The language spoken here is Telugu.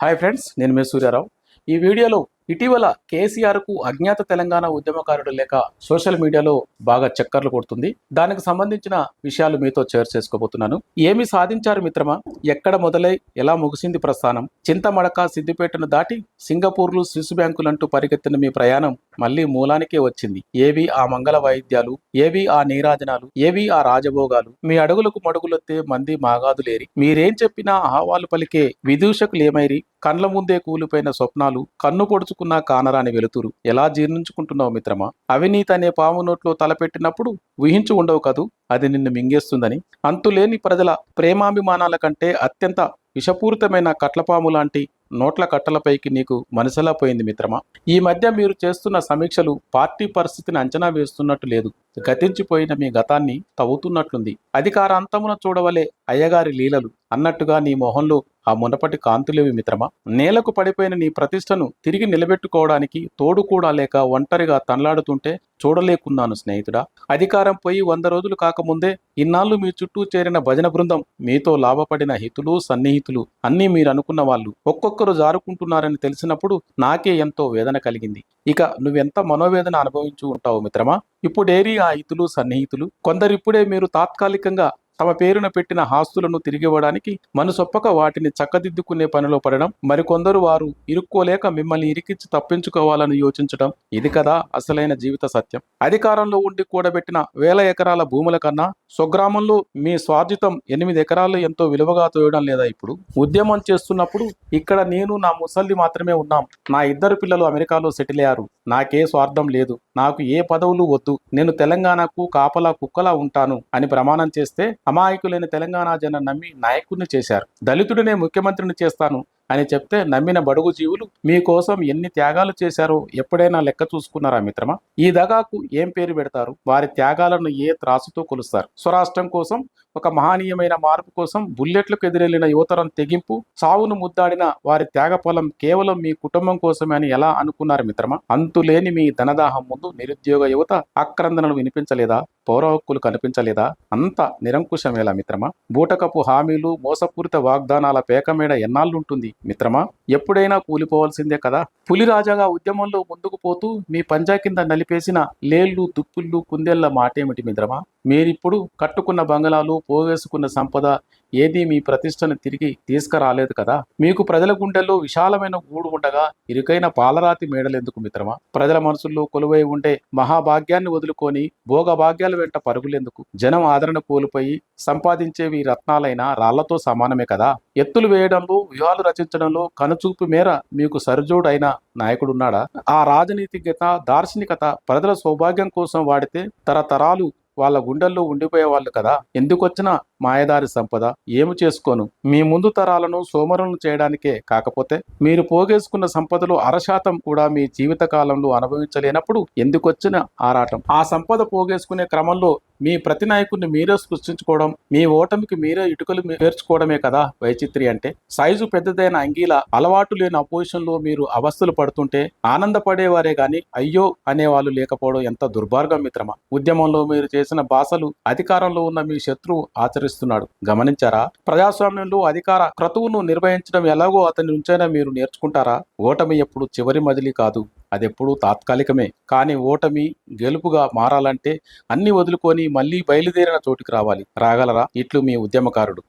హాయ్ ఫ్రెండ్స్ నేను మీ సూర్యారావు. ఈ వీడియోలో ఇటీవల కేసీఆర్కు అజ్ఞాత తెలంగాణ ఉద్యమకారుడు లేక సోషల్ మీడియాలో బాగా చక్కర్లు కొడుతుంది. దానికి సంబంధించిన విషయాలు మీతో షేర్ చేసుకోబోతున్నాను. ఏమి సాధించారు మిత్రమా? ఎక్కడ మొదలై ఎలా ముగిసింది ప్రస్థానం? చింతమడక సిద్దిపేటను దాటి సింగపూర్లు స్విస్ బ్యాంకులంటూ పరిగెత్తిన మీ ప్రయాణం మళ్ళీ మూలానికే వచ్చింది. ఏవి ఆ మంగళ వాయిద్యాలు ఏవి ఆ నీరాజనాలు? ఏవి ఆ రాజభోగాలు? మీ అడుగులకు మడుగులొత్తే మంది మాగాదులేరి. మీరేం చెప్పినా ఆహ్వాలు పలికే విదూషకులు ఏమైరి కండ్ల ముందే కూలిపోయిన స్వప్నాలు కన్ను పొడుచుకున్న కానరాని వెలుతురు. ఎలా జీర్ణించుకుంటున్నావు మిత్రమా? అవినీతి అనే పాము నోట్లో తలపెట్టినప్పుడు ఊహించి ఉండవు కదూ? అది నిన్ను మింగేస్తుందని. అంతులేని ప్రజల ప్రేమాభిమానాల కంటే అత్యంత విషపూరితమైన కట్లపాము లాంటి నోట్ల కట్టలపైకి నీకు మనసులా పోయింది మిత్రమా? ఈ మధ్య మీరు చేస్తున్న సమీక్షలు పార్టీ పరిస్థితిని అంచనా వేస్తున్నట్టు లేదు. గతించిపోయిన మీ గతాన్ని తవ్వుతున్నట్లుంది. అధికారాంతమున చూడవలే అయ్యగారి లీలలు అన్నట్టుగా నీ మొహంలో ఆ మునపటి కాంతులేవి మిత్రమా? నేలకు పడిపోయిన నీ ప్రతిష్టను తిరిగి నిలబెట్టుకోవడానికి తోడు కూడా లేక ఒంటరిగా తనలాడుతుంటే చూడలేకున్నాను స్నేహితుడా. అధికారం పోయి వంద రోజులు కాకముందే ఇన్నాళ్ళు మీ చుట్టూ చేరిన భజన బృందం మీతో లాభపడిన హితులు సన్నిహితులు అన్నీ మీరు అనుకున్న వాళ్ళు ఒక్కొక్కరు జారుకుంటున్నారని తెలిసినప్పుడు నాకే ఎంతో వేదన కలిగింది. ఇక నువ్వెంత మనోవేదన అనుభవించు ఉంటావు మిత్రమా? ఇప్పుడేరి ఆ హితులు సన్నిహితులు కొందరిప్పుడే మీరు తాత్కాలికంగా తమ పేరున పెట్టిన ఆస్తులను తిరిగివ్వడానికి మనసొప్పక వాటిని చక్కదిద్దుకునే పనిలో పడడం మరికొందరు వారు ఇరుక్కోలేక మిమ్మల్ని ఇరికించి తప్పించుకోవాలని యోచించడం ఇది కదా అసలైన జీవిత సత్యం. అధికారంలో ఉండి కూడబెట్టిన వేల ఎకరాల భూముల కన్నా స్వగ్రామంలో మీ స్వార్జితం ఎనిమిది ఎకరాలు ఎంతో విలువగా తోయడం లేదా ఇప్పుడు? ఉద్యమం చేస్తున్నప్పుడు ఇక్కడ నేను నా ముసల్ది మాత్రమే ఉన్నాం. నా ఇద్దరు పిల్లలు అమెరికాలో సెటిల్ అయ్యారు. నాకే స్వార్థం లేదు. నాకు ఏ పదవులు వద్దు. నేను తెలంగాణకు కాపలా కుక్కలా ఉంటాను అని ప్రమాణం చేస్తే అమాయకులైన తెలంగాణ జనం నమ్మి నాయకుడిని చేశారు. దళితుడినే ముఖ్యమంత్రిని చేస్తాను. అని చెప్తే నమ్మిన బడుగు జీవులు మీకోసం ఎన్ని త్యాగాలు చేశారో ఎప్పుడైనా లెక్క చూసుకున్నారా మిత్రమా? ఈ దగాకు ఏం పేరు పెడతారు? వారి త్యాగాలను ఏ త్రాసుతో కొలుస్తారు? స్వరాష్ట్రం కోసం ఒక మహనీయమైన మార్పు కోసం బుల్లెట్లకు ఎదురెళ్ళిన యువతరం తెగింపు చావును ముద్దాడిన వారి త్యాగఫలం కేవలం మీ కుటుంబం కోసమే అని ఎలా అనుకున్నారు మిత్రమా? అంతులేని మీ ధనదాహం ముందు నిరుద్యోగ యువత ఆక్రందనలు వినిపించలేదా? పౌర హక్కులు కనిపించలేదా? అంత నిరంకుశమేలా మిత్రమా? బూటకపు హామీలు మోసపూరిత వాగ్దానాల పేకమేడ ఎన్నాళ్ళుంటుంది? మిత్రమా ఎప్పుడైనా కూలిపోవాల్సిందే కదా. పులి రాజాగా ఉద్యమంలో ముందుకు పోతూ మీ పంజా కింద నలిపేసిన లేళ్ళు తుప్పుళ్ళు కుందేళ్ళ మాటేమిటి మిత్రమా? మీరిప్పుడు కట్టుకున్న బంగళాలు పోవేసుకున్న సంపద ఏదీ మీ ప్రతిష్టను తిరిగి తీసుకురాలేదు కదా? మీకు ప్రజల గుండెల్లో విశాలమైన గూడు ఉండగా ఇరుకైన పాలరాతి మేడలెందుకు మిత్రమా? ప్రజల మనసుల్లో కొలువై ఉండే మహాభాగ్యాన్ని వదులుకొని భోగభాగ్యాల వెంట పరుగులెందుకు? జనం ఆదరణ కోల్పోయి సంపాదించేవి రత్నాలైన రాళ్ళతో సమానమే కదా? ఎత్తులు వేయడంలో వ్యూహాలు రచించడంలో కనుచూపు మేర మీకు సరిజోడైన నాయకుడున్నాడా? ఆ రాజనీతిజ్ఞత దార్శనికత ప్రజల సౌభాగ్యం కోసం వాడితే తరతరాలు వాళ్ళ గుండెల్లో ఉండిపోయే వాళ్ళు కదా? ఎందుకు వచ్చినా మాయదారి సంపద ఏమి చేసుకోను? మీ ముందు తరాలను సోమరులను చేయడానికే కాకపోతే మీరు పోగేసుకున్న సంపదలో అరశాతం కూడా మీ జీవిత కాలంలో అనుభవించలేనప్పుడు ఎందుకొచ్చిన ఆరాటం? ఆ సంపద పోగేసుకునే క్రమంలో మీ ప్రతి నాయకుడిని మీరే సృష్టించుకోవడం మీ ఓటమికి మీరే ఇటుకలు పేర్చుకోవడమే కదా వైచిత్రి అంటే? సైజు పెద్దదైన అంగీల అలవాటు లేని అపోజిషన్లో మీరు అవస్థలు పడుతుంటే ఆనందపడేవారే గాని అయ్యో అనేవాళ్ళు లేకపోవడం ఎంత దుర్భార్గం మిత్రమా? ఉద్యమంలో మీరు చేసిన భాషలు అధికారంలో ఉన్న మీ శత్రువు ఆచరిస్తున్నాడు గమనించారా? ప్రజాస్వామ్యంలో అధికార క్రతువును నిర్వహించడం ఎలాగో అతని నుంచైనా మీరు నేర్చుకుంటారా? ఓటమి ఎప్పుడు చివరి మదిలి కాదు అదెప్పుడు తాత్కాలికమే. కానీ ఓటమి గెలుపుగా మారాలంటే అన్ని వదులుకొని మళ్ళీ బయలుదేరిన చోటుకి రావాలి. రాగలరా? ఇట్లు మీ ఉద్యమకారుడు.